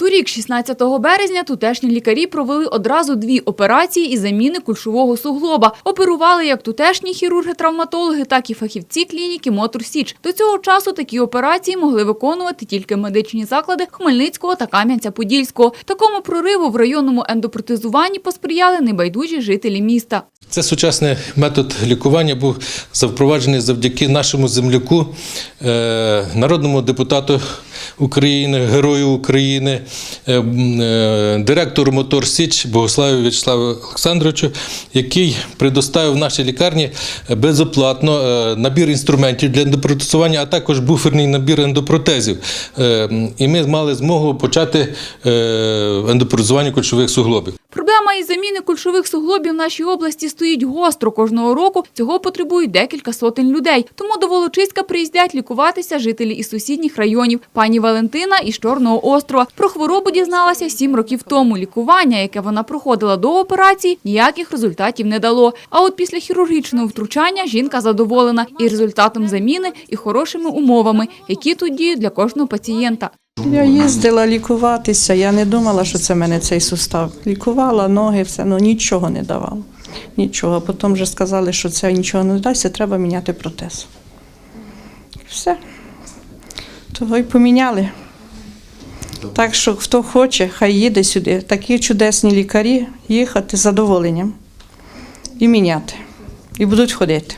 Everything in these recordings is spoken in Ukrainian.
Торік, 16 березня, тутешні лікарі провели одразу дві операції із заміни кульшового суглоба. Оперували як тутешні хірурги-травматологи, так і фахівці клініки Мотор Січ. До цього часу такі операції могли виконувати тільки медичні заклади Хмельницького та Кам'янця-Подільського. Такому прориву в районному ендопротезуванні посприяли небайдужі жителі міста. Це сучасний метод лікування був запроваджений завдяки нашому земляку, е, народному депутату України, Герою України, е, е, директору Мотор Січ Богославу В'ячеславу Олександровичу, який предоставив нашій лікарні безоплатно набір інструментів для ендопротезування, а також буферний набір ендопротезів. І ми мали змогу почати ендопротезування кульшових суглобів. Проблема із заміни кульшових суглобів в нашій області стоїть гостро. Кожного року цього потребують декілька сотень людей. Тому до Волочиська приїздять лікуватися жителі із сусідніх районів. Пані Валентина із Чорного острова. Про хворобу дізналася сім років тому. Лікування, яке вона проходила до операції, ніяких результатів не дало. А от після хірургічного втручання жінка задоволена і результатом заміни, і хорошими умовами, які тут діють для кожного пацієнта. Я їздила лікуватися, я не думала, що це в мене цей сустав. Лікувала ноги, все, ну нічого не давало. Нічого. Потім вже сказали, що це нічого не дасть, треба міняти протез. Все. Того й поміняли. Так що хто хоче, хай їде сюди. Такі чудесні лікарі їхати з задоволенням і міняти. І будуть ходити.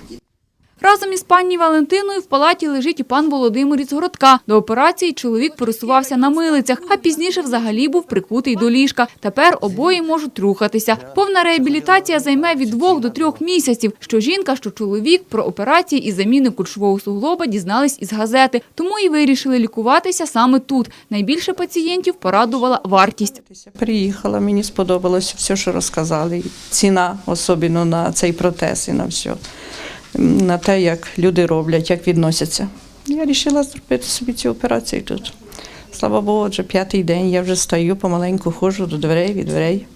Разом із пані Валентиною в палаті лежить і пан Володимир із Городка. До операції чоловік пересувався на милицях, а пізніше взагалі був прикутий до ліжка. Тепер обоє можуть рухатися. Повна реабілітація займе від двох до трьох місяців. Що жінка, що чоловік про операції із заміни кульшового суглоба дізнались із газети. Тому і вирішили лікуватися саме тут. Найбільше пацієнтів порадувала вартість. Приїхала, мені сподобалося все, що розказали. Ціна, особливо на цей протез і на все. На те, як люди роблять, як відносяться. Я вирішила зробити собі цю операцію тут. Слава Богу, вже п'ятий день, я вже стою, помаленьку ходжу до дверей, від дверей.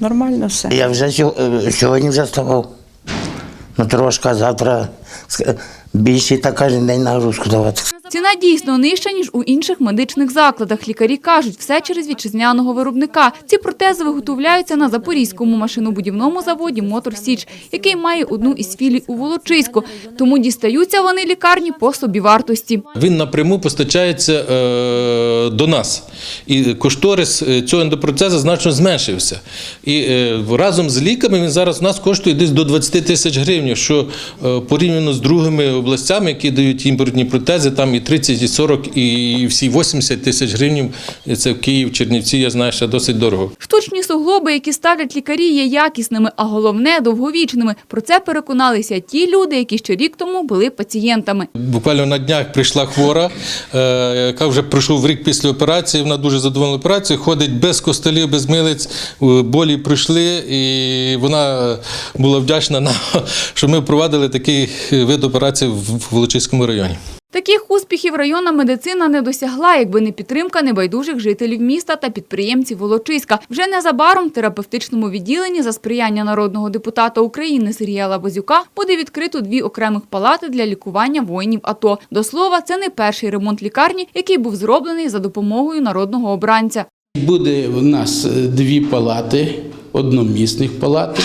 Нормально все. Я вже е, сьогодні вже ставав. Ну трошки, завтра більше та кожен день нагрузку давати. Ціна дійсно нижча, ніж у інших медичних закладах. Лікарі кажуть, все через вітчизняного виробника. Ці протези виготовляються на Запорізькому машинобудівному заводі «Мотор Січ», який має одну із філій у Волочиську. Тому дістаються вони лікарні по собівартості. Він напряму постачається е, до нас. І кошторис е, цього ендопроцесу значно зменшився. І е, разом з ліками він зараз у нас коштує десь до 20 тисяч гривень, що порівняно з другими областями, які дають імпортні протези, там і 30, і 40, і всі 80 тисяч гривень. Це в Київ, Чернівці, я знаю, що досить дорого. Штучні суглоби, які ставлять лікарі, є якісними, а головне – довговічними. Про це переконалися ті люди, які ще рік тому були пацієнтами. Буквально на днях прийшла хвора, е, яка вже пройшов рік після операції. Вона дуже задоволена операцією, ходить без костелів, без милиць. е, Болі пройшли, і вона була вдячна нам, що ми впровадили такий вид операції в Волочиському районі. Таких успіхів районна медицина не досягла, якби не підтримка небайдужих жителів міста та підприємців Волочиська. Вже незабаром в терапевтичному відділенні за сприяння народного депутата України Сергія Лабазюка буде відкрито дві окремих палати для лікування воїнів АТО. До слова, це не перший ремонт лікарні, який був зроблений за допомогою народного обранця. Буде у нас е, дві палати, одномісних палати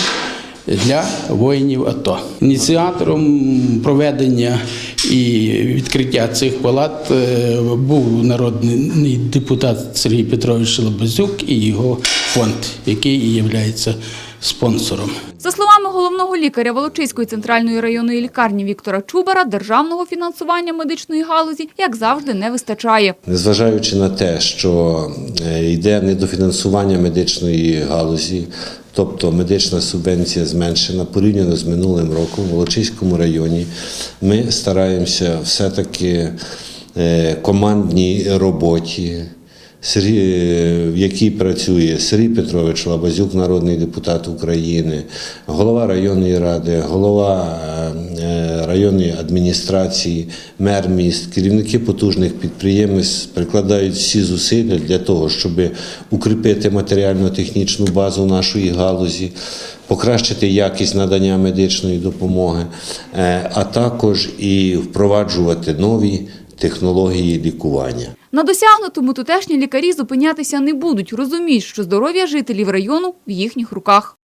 для воїнів АТО. Ініціатором проведення і відкриття цих палат е, був народний депутат Сергій Петрович Лобазюк і його фонд, який і є спонсором. За словами головного лікаря Волочиської центральної районної лікарні Віктора Чубара, державного фінансування медичної галузі, як завжди, не вистачає. Незважаючи на те, що е, йде недофінансування медичної галузі, тобто медична субвенція зменшена порівняно з минулим роком в Волочиському районі, ми стараємося все-таки е, командній роботі. В якій працює Сергій Петрович Лабазюк, народний депутат України, голова районної ради, голова е, районної адміністрації, мер міст, керівники потужних підприємств прикладають всі зусилля для того, щоб укріпити матеріально-технічну базу нашої галузі, покращити якість надання медичної допомоги, е, а також і впроваджувати нові технології лікування. На досягнутому тутешні лікарі зупинятися не будуть. Розуміють, що здоров'я жителів району в їхніх руках.